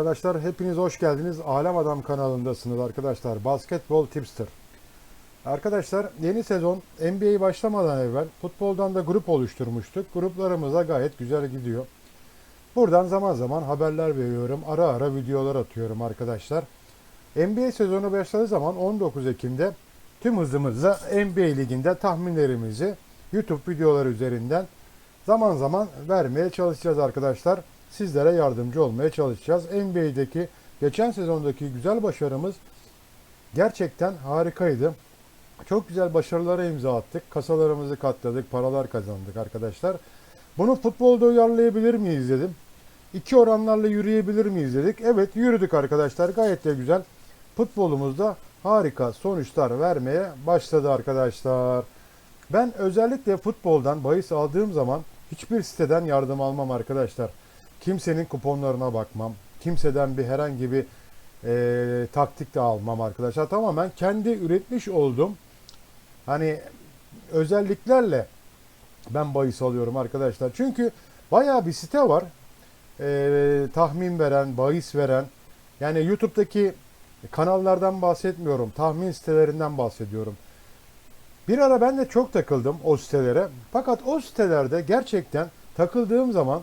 Arkadaşlar hepiniz hoş geldiniz. Alem Adam kanalındasınız arkadaşlar. Basketbol Tipster. Arkadaşlar yeni sezon NBA başlamadan evvel futboldan da grup oluşturmuştuk. Gruplarımıza gayet güzel gidiyor. Buradan zaman zaman haberler veriyorum. Ara ara videolar atıyorum arkadaşlar. NBA sezonu başladığı zaman 19 Ekim'de tüm hızımızla NBA liginde tahminlerimizi YouTube videoları üzerinden zaman zaman vermeye çalışacağız arkadaşlar. Sizlere yardımcı olmaya çalışacağız. NBA'deki geçen sezondaki güzel başarımız gerçekten harikaydı. Çok güzel başarılara imza attık. Kasalarımızı katladık, paralar kazandık arkadaşlar. Bunu futbolda uyarlayabilir miyiz dedim. İki oranlarla yürüyebilir miyiz dedik. Evet yürüdük arkadaşlar. Gayet de güzel. Futbolumuzda harika sonuçlar vermeye başladı arkadaşlar. Ben özellikle futboldan bahis aldığım zaman hiçbir siteden yardım almam arkadaşlar. Kimsenin kuponlarına bakmam. Kimseden bir herhangi bir e, taktik de almam arkadaşlar. Tamamen kendi üretmiş olduğum hani özelliklerle ben bahis alıyorum arkadaşlar. Çünkü bayağı bir site var. E, tahmin veren, bahis veren. Yani YouTube'daki kanallardan bahsetmiyorum. Tahmin sitelerinden bahsediyorum. Bir ara ben de çok takıldım o sitelere. Fakat o sitelerde gerçekten takıldığım zaman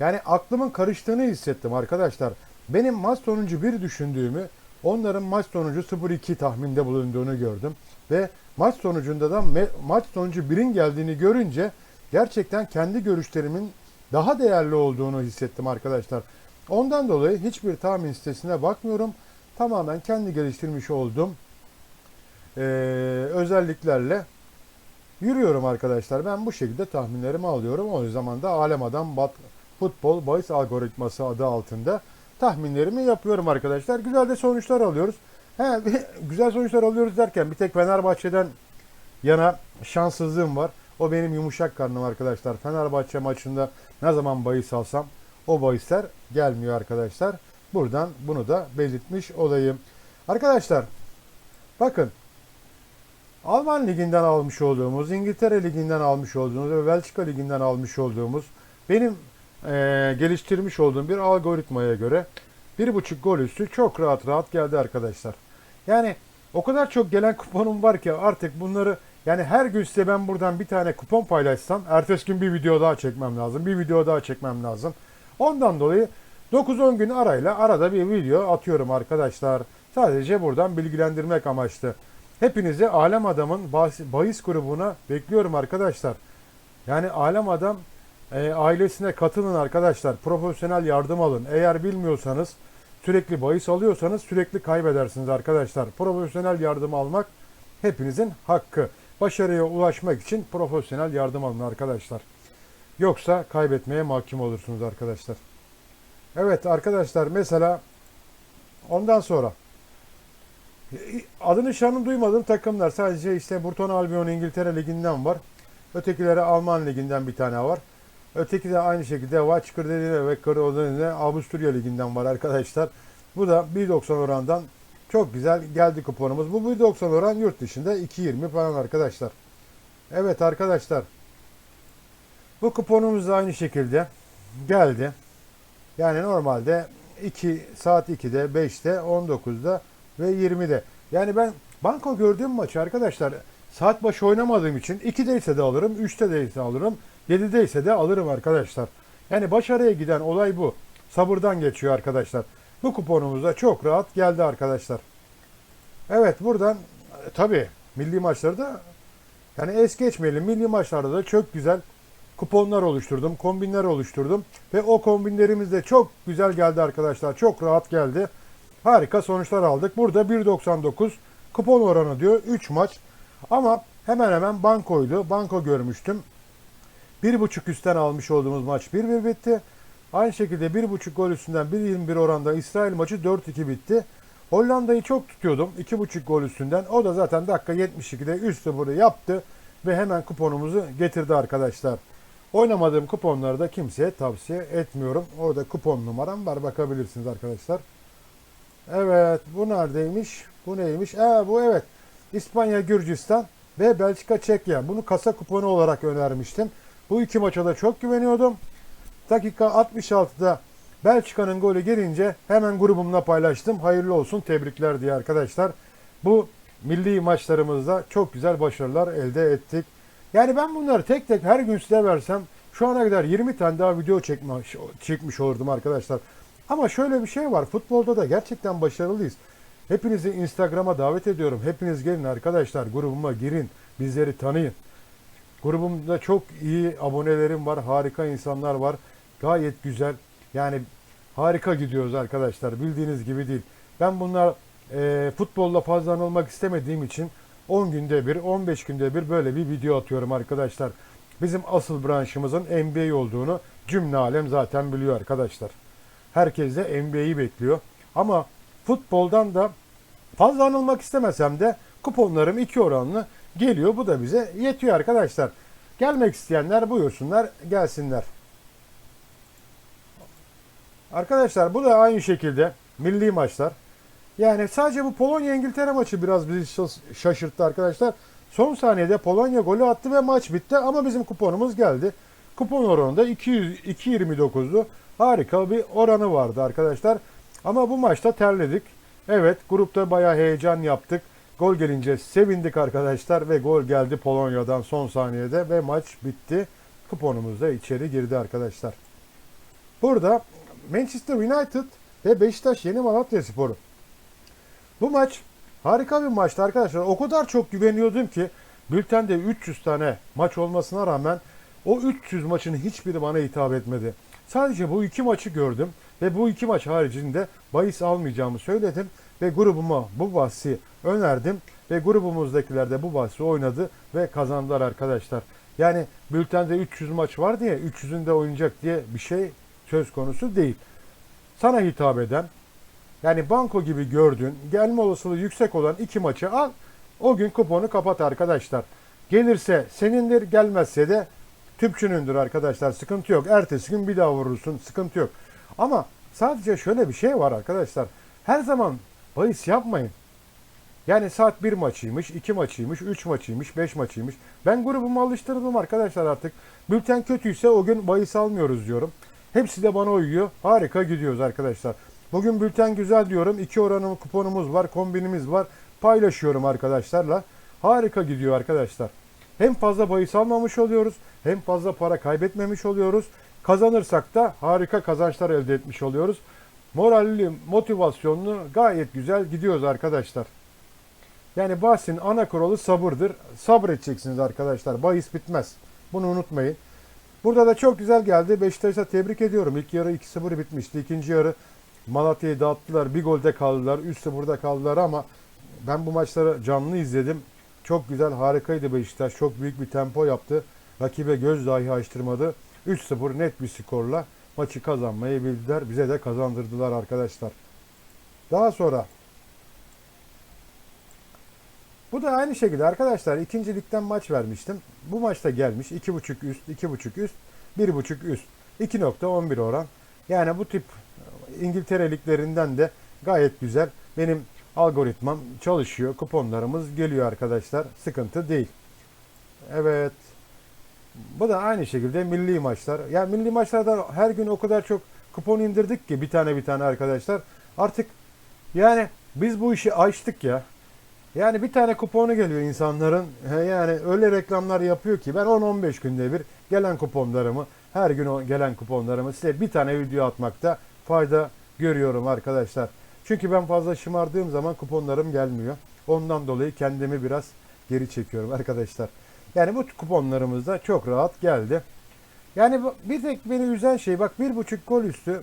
yani aklımın karıştığını hissettim arkadaşlar. Benim maç sonucu bir düşündüğümü onların maç sonucu 0-2 tahminde bulunduğunu gördüm. Ve maç sonucunda da maç sonucu birin geldiğini görünce gerçekten kendi görüşlerimin daha değerli olduğunu hissettim arkadaşlar. Ondan dolayı hiçbir tahmin sitesine bakmıyorum. Tamamen kendi geliştirmiş olduğum eee, özelliklerle yürüyorum arkadaşlar. Ben bu şekilde tahminlerimi alıyorum. O zaman da Alem Adam Bat Futbol Bahis Algoritması adı altında tahminlerimi yapıyorum arkadaşlar. Güzel de sonuçlar alıyoruz. He, güzel sonuçlar alıyoruz derken bir tek Fenerbahçe'den yana şanssızlığım var. O benim yumuşak karnım arkadaşlar. Fenerbahçe maçında ne zaman bahis alsam o bahisler gelmiyor arkadaşlar. Buradan bunu da belirtmiş olayım. Arkadaşlar bakın Alman liginden almış olduğumuz, İngiltere liginden almış olduğumuz ve Belçika liginden almış olduğumuz benim eee, geliştirmiş olduğum bir algoritmaya göre bir buçuk gol üstü çok rahat rahat geldi arkadaşlar. Yani o kadar çok gelen kuponum var ki artık bunları yani her gün size ben buradan bir tane kupon paylaşsam ertesi gün bir video daha çekmem lazım. Bir video daha çekmem lazım. Ondan dolayı 9-10 gün arayla arada bir video atıyorum arkadaşlar. Sadece buradan bilgilendirmek amaçlı. Hepinizi Alem Adam'ın bahis grubuna bekliyorum arkadaşlar. Yani Alem Adam e, ailesine katılın arkadaşlar. Profesyonel yardım alın. Eğer bilmiyorsanız sürekli bahis alıyorsanız sürekli kaybedersiniz arkadaşlar. Profesyonel yardım almak hepinizin hakkı. Başarıya ulaşmak için profesyonel yardım alın arkadaşlar. Yoksa kaybetmeye mahkum olursunuz arkadaşlar. Evet arkadaşlar mesela ondan sonra adını şanını duymadığım takımlar sadece işte Burton Albion İngiltere Ligi'nden var. Ötekileri Alman Ligi'nden bir tane var. Öteki de aynı şekilde Vaçkırdeli ve Kırıodan'ı Avusturya Ligi'nden var arkadaşlar. Bu da 1.90 orandan çok güzel geldi kuponumuz. Bu 1.90 oran yurt dışında 2.20 falan arkadaşlar. Evet arkadaşlar. Bu kuponumuz da aynı şekilde geldi. Yani normalde 2 saat 2'de, 5'te, 19'da ve 20'de. Yani ben banko gördüğüm maçı arkadaşlar saat başı oynamadığım için 2'deyse de alırım, 3'te de alırım, 7'deyse de alırım arkadaşlar. Yani başarıya giden olay bu. Sabırdan geçiyor arkadaşlar. Bu kuponumuz da çok rahat geldi arkadaşlar. Evet buradan e, tabii milli maçları da yani es geçmeyelim. Milli maçlarda da çok güzel kuponlar oluşturdum, kombinler oluşturdum ve o kombinlerimiz de çok güzel geldi arkadaşlar. Çok rahat geldi. Harika sonuçlar aldık. Burada 1.99 kupon oranı diyor 3 maç. Ama hemen hemen bankoydu. Banko görmüştüm. 1.5 üstten almış olduğumuz maç 1-1 bitti. Aynı şekilde 1.5 gol üstünden 1.21 oranda İsrail maçı 4-2 bitti. Hollanda'yı çok tutuyordum 2.5 gol üstünden. O da zaten dakika 72'de 3-0'ı yaptı ve hemen kuponumuzu getirdi arkadaşlar. Oynamadığım kuponları da kimseye tavsiye etmiyorum. Orada kupon numaram var bakabilirsiniz arkadaşlar. Evet bu neredeymiş? Bu neymiş? Ee, bu evet. İspanya, Gürcistan ve Belçika, Çekya. Bunu kasa kuponu olarak önermiştim. Bu iki maça da çok güveniyordum. Dakika 66'da Belçika'nın golü gelince hemen grubumla paylaştım. Hayırlı olsun tebrikler diye arkadaşlar. Bu milli maçlarımızda çok güzel başarılar elde ettik. Yani ben bunları tek tek her gün size versem şu ana kadar 20 tane daha video çekmiş, çekmiş olurdum arkadaşlar. Ama şöyle bir şey var. Futbolda da gerçekten başarılıyız. Hepinizi Instagram'a davet ediyorum. Hepiniz gelin arkadaşlar grubuma girin. Bizleri tanıyın. Grubumda çok iyi abonelerim var. Harika insanlar var. Gayet güzel. Yani harika gidiyoruz arkadaşlar. Bildiğiniz gibi değil. Ben bunlar e, futbolla fazla anılmak istemediğim için 10 günde bir, 15 günde bir böyle bir video atıyorum arkadaşlar. Bizim asıl branşımızın NBA olduğunu cümle alem zaten biliyor arkadaşlar. Herkes de NBA'yi bekliyor. Ama futboldan da fazla anılmak istemesem de kuponlarım iki oranlı geliyor. Bu da bize yetiyor arkadaşlar. Gelmek isteyenler buyursunlar gelsinler. Arkadaşlar bu da aynı şekilde milli maçlar. Yani sadece bu Polonya İngiltere maçı biraz bizi şaş- şaşırttı arkadaşlar. Son saniyede Polonya golü attı ve maç bitti ama bizim kuponumuz geldi. Kupon oranı da 200 2.29'du. Harika bir oranı vardı arkadaşlar. Ama bu maçta terledik. Evet grupta bayağı heyecan yaptık. Gol gelince sevindik arkadaşlar ve gol geldi Polonya'dan son saniyede ve maç bitti. Kuponumuz da içeri girdi arkadaşlar. Burada Manchester United ve Beşiktaş Yeni Malatya Sporu. Bu maç harika bir maçtı arkadaşlar. O kadar çok güveniyordum ki bültende 300 tane maç olmasına rağmen o 300 maçın hiçbiri bana hitap etmedi. Sadece bu iki maçı gördüm ve bu iki maç haricinde bahis almayacağımı söyledim ve grubuma bu bahsi önerdim ve grubumuzdakiler de bu bahsi oynadı ve kazandılar arkadaşlar. Yani bültende 300 maç var diye 300'ünde oynayacak diye bir şey söz konusu değil. Sana hitap eden yani banko gibi gördüğün gelme olasılığı yüksek olan iki maçı al. O gün kuponu kapat arkadaşlar. Gelirse senindir gelmezse de tüpçünündür arkadaşlar. Sıkıntı yok. Ertesi gün bir daha vurursun. Sıkıntı yok. Ama sadece şöyle bir şey var arkadaşlar. Her zaman bahis yapmayın. Yani saat bir maçıymış, iki maçıymış, üç maçıymış, beş maçıymış. Ben grubumu alıştırdım arkadaşlar artık. Bülten kötüyse o gün bahis almıyoruz diyorum. Hepsi de bana uyuyor. Harika gidiyoruz arkadaşlar. Bugün bülten güzel diyorum. İki oranım kuponumuz var, kombinimiz var. Paylaşıyorum arkadaşlarla. Harika gidiyor arkadaşlar. Hem fazla bahis almamış oluyoruz, hem fazla para kaybetmemiş oluyoruz. Kazanırsak da harika kazançlar elde etmiş oluyoruz. Moralli, motivasyonlu gayet güzel gidiyoruz arkadaşlar. Yani bahsin ana kuralı sabırdır. Sabredeceksiniz arkadaşlar. Bahis bitmez. Bunu unutmayın. Burada da çok güzel geldi. Beşiktaş'a tebrik ediyorum. İlk yarı 2-0 bitmişti. İkinci yarı Malatya'yı dağıttılar. Bir golde kaldılar. 3-0'da kaldılar ama ben bu maçları canlı izledim. Çok güzel, harikaydı Beşiktaş. Çok büyük bir tempo yaptı. Rakibe göz dahi açtırmadı. 3-0 net bir skorla maçı kazanmayı bildiler. Bize de kazandırdılar arkadaşlar. Daha sonra bu da aynı şekilde arkadaşlar ikinci ligden maç vermiştim. Bu maçta gelmiş 2.5 üst, 2.5 üst, 1.5 üst. 2.11 oran. Yani bu tip İngiltere liglerinden de gayet güzel. Benim algoritmam çalışıyor. Kuponlarımız geliyor arkadaşlar. Sıkıntı değil. Evet. Bu da aynı şekilde milli maçlar. Yani milli maçlarda her gün o kadar çok kupon indirdik ki bir tane bir tane arkadaşlar. Artık yani biz bu işi açtık ya. Yani bir tane kuponu geliyor insanların. Yani öyle reklamlar yapıyor ki ben 10-15 günde bir gelen kuponlarımı, her gün gelen kuponlarımı size bir tane video atmakta fayda görüyorum arkadaşlar. Çünkü ben fazla şımardığım zaman kuponlarım gelmiyor. Ondan dolayı kendimi biraz geri çekiyorum arkadaşlar. Yani bu kuponlarımız da çok rahat geldi. Yani bir tek beni üzen şey bak bir buçuk gol üstü e,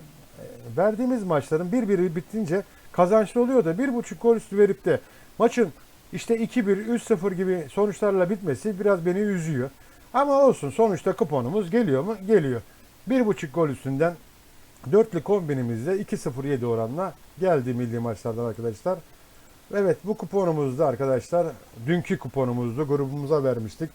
verdiğimiz maçların bir biri bitince kazançlı oluyor da bir buçuk gol üstü verip de maçın işte 2-1, 3-0 gibi sonuçlarla bitmesi biraz beni üzüyor. Ama olsun sonuçta kuponumuz geliyor mu? Geliyor. Bir buçuk gol üstünden dörtlü kombinimizde 2-0-7 oranla geldi milli maçlardan arkadaşlar. Evet bu kuponumuzda arkadaşlar dünkü kuponumuzdu grubumuza vermiştik.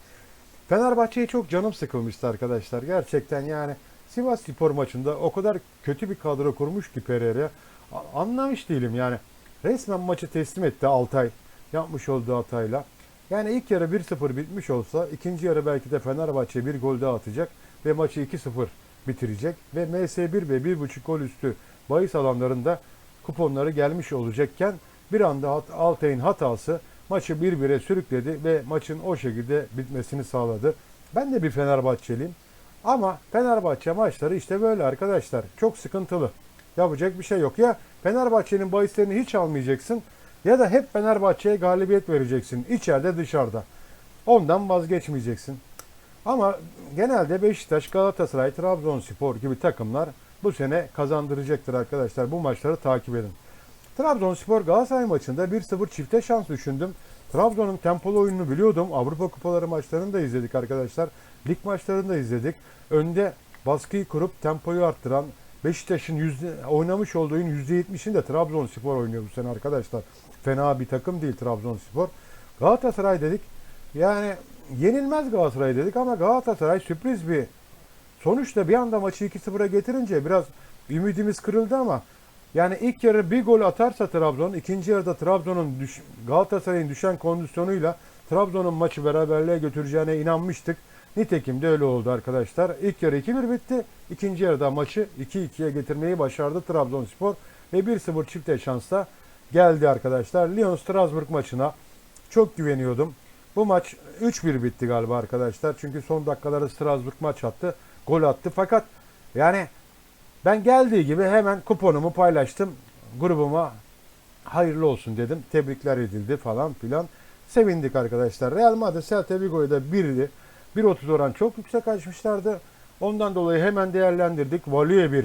Fenerbahçe'ye çok canım sıkılmıştı arkadaşlar. Gerçekten yani Sivas Spor maçında o kadar kötü bir kadro kurmuş ki Pereira. Anlamış değilim yani. Resmen maçı teslim etti Altay. Yapmış olduğu hatayla. Yani ilk yarı 1-0 bitmiş olsa ikinci yarı belki de Fenerbahçe bir gol daha atacak ve maçı 2-0 bitirecek ve MS1 ve 1.5 gol üstü bahis alanlarında kuponları gelmiş olacakken bir anda Altay'ın hatası maçı 1-1'e sürükledi ve maçın o şekilde bitmesini sağladı. Ben de bir Fenerbahçeliyim ama Fenerbahçe maçları işte böyle arkadaşlar. Çok sıkıntılı. Yapacak bir şey yok. Ya Fenerbahçe'nin bahislerini hiç almayacaksın ya da hep Fenerbahçe'ye galibiyet vereceksin. içeride dışarıda. Ondan vazgeçmeyeceksin. Ama genelde Beşiktaş, Galatasaray, Trabzonspor gibi takımlar bu sene kazandıracaktır arkadaşlar. Bu maçları takip edin. Trabzonspor Galatasaray maçında 1-0 çifte şans düşündüm. Trabzon'un tempolu oyununu biliyordum. Avrupa Kupaları maçlarını da izledik arkadaşlar. Lig maçlarını da izledik. Önde baskıyı kurup tempoyu arttıran Beşiktaş'ın yüzde, oynamış olduğu %70'ini de Trabzonspor oynuyor bu sene arkadaşlar. Fena bir takım değil Trabzonspor. Galatasaray dedik. Yani yenilmez Galatasaray dedik ama Galatasaray sürpriz bir sonuçta bir anda maçı 2-0'a getirince biraz ümidimiz kırıldı ama yani ilk yarı bir gol atarsa Trabzon, ikinci yarıda Trabzon'un düş- Galatasaray'ın düşen kondisyonuyla Trabzon'un maçı beraberliğe götüreceğine inanmıştık. Nitekim de öyle oldu arkadaşlar. İlk yarı 2-1 bitti. İkinci yarıda maçı 2-2'ye getirmeyi başardı Trabzonspor ve 1-0 çifte şansla geldi arkadaşlar. Lyon Strasbourg maçına çok güveniyordum. Bu maç 3-1 bitti galiba arkadaşlar. Çünkü son dakikalarda Strasbourg maç attı. Gol attı. Fakat yani ben geldiği gibi hemen kuponumu paylaştım. Grubuma hayırlı olsun dedim. Tebrikler edildi falan filan. Sevindik arkadaşlar. Real Madrid Celta Vigo'yu da 1'di. 1.30 oran çok yüksek açmışlardı. Ondan dolayı hemen değerlendirdik. Value bir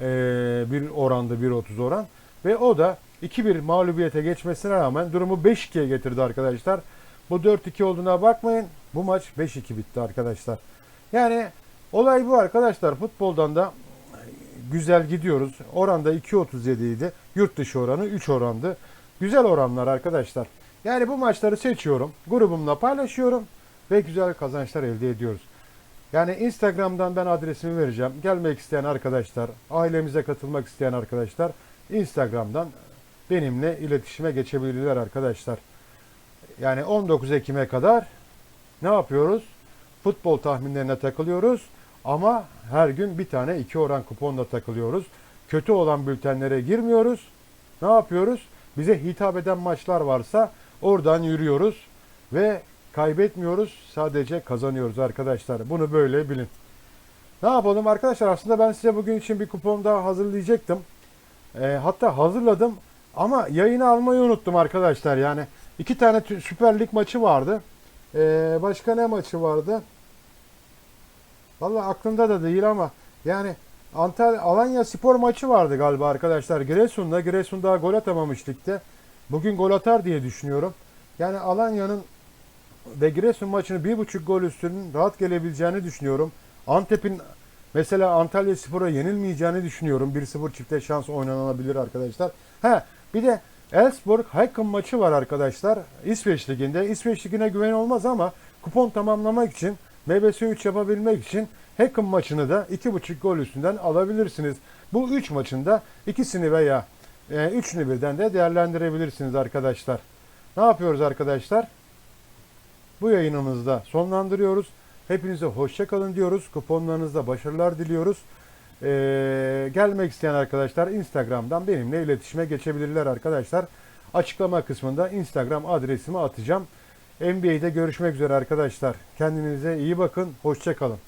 e, bir orandı 1.30 oran. Ve o da 2-1 mağlubiyete geçmesine rağmen durumu 5-2'ye getirdi arkadaşlar. Bu 4-2 olduğuna bakmayın. Bu maç 5-2 bitti arkadaşlar. Yani olay bu arkadaşlar. Futboldan da güzel gidiyoruz. Oranda 2.37 idi. Yurt dışı oranı 3 orandı. Güzel oranlar arkadaşlar. Yani bu maçları seçiyorum. Grubumla paylaşıyorum. Ve güzel kazançlar elde ediyoruz. Yani Instagram'dan ben adresimi vereceğim. Gelmek isteyen arkadaşlar, ailemize katılmak isteyen arkadaşlar Instagram'dan benimle iletişime geçebilirler arkadaşlar. Yani 19 Ekim'e kadar ne yapıyoruz? Futbol tahminlerine takılıyoruz ama her gün bir tane iki oran kuponla takılıyoruz. Kötü olan bültenlere girmiyoruz. Ne yapıyoruz? Bize hitap eden maçlar varsa oradan yürüyoruz ve kaybetmiyoruz. Sadece kazanıyoruz arkadaşlar. Bunu böyle bilin. Ne yapalım arkadaşlar? Aslında ben size bugün için bir kupon daha hazırlayacaktım. Ee, hatta hazırladım ama yayını almayı unuttum arkadaşlar. Yani iki tane Süper Lig maçı vardı. Ee, başka ne maçı vardı? Vallahi aklımda da değil ama yani Antalya Alanya Spor maçı vardı galiba arkadaşlar. Giresun'da Giresun daha gol atamamış ligde. Bugün gol atar diye düşünüyorum. Yani Alanya'nın ve Giresun maçını bir buçuk gol üstünün rahat gelebileceğini düşünüyorum. Antep'in mesela Antalya Spor'a yenilmeyeceğini düşünüyorum. 1-0 çifte şans oynanabilir arkadaşlar. Ha bir de Elfsborg Haken maçı var arkadaşlar. İsveç Ligi'nde. İsveç Ligi'ne güven olmaz ama kupon tamamlamak için MBS 3 yapabilmek için Haken maçını da 2.5 gol üstünden alabilirsiniz. Bu 3 maçında ikisini veya e, üçünü birden de değerlendirebilirsiniz arkadaşlar. Ne yapıyoruz arkadaşlar? Bu yayınımızda sonlandırıyoruz. Hepinize hoşça kalın diyoruz. Kuponlarınızda başarılar diliyoruz. Ee, gelmek isteyen arkadaşlar Instagram'dan benimle iletişime geçebilirler arkadaşlar. Açıklama kısmında Instagram adresimi atacağım. NBA'de görüşmek üzere arkadaşlar. Kendinize iyi bakın. Hoşça kalın.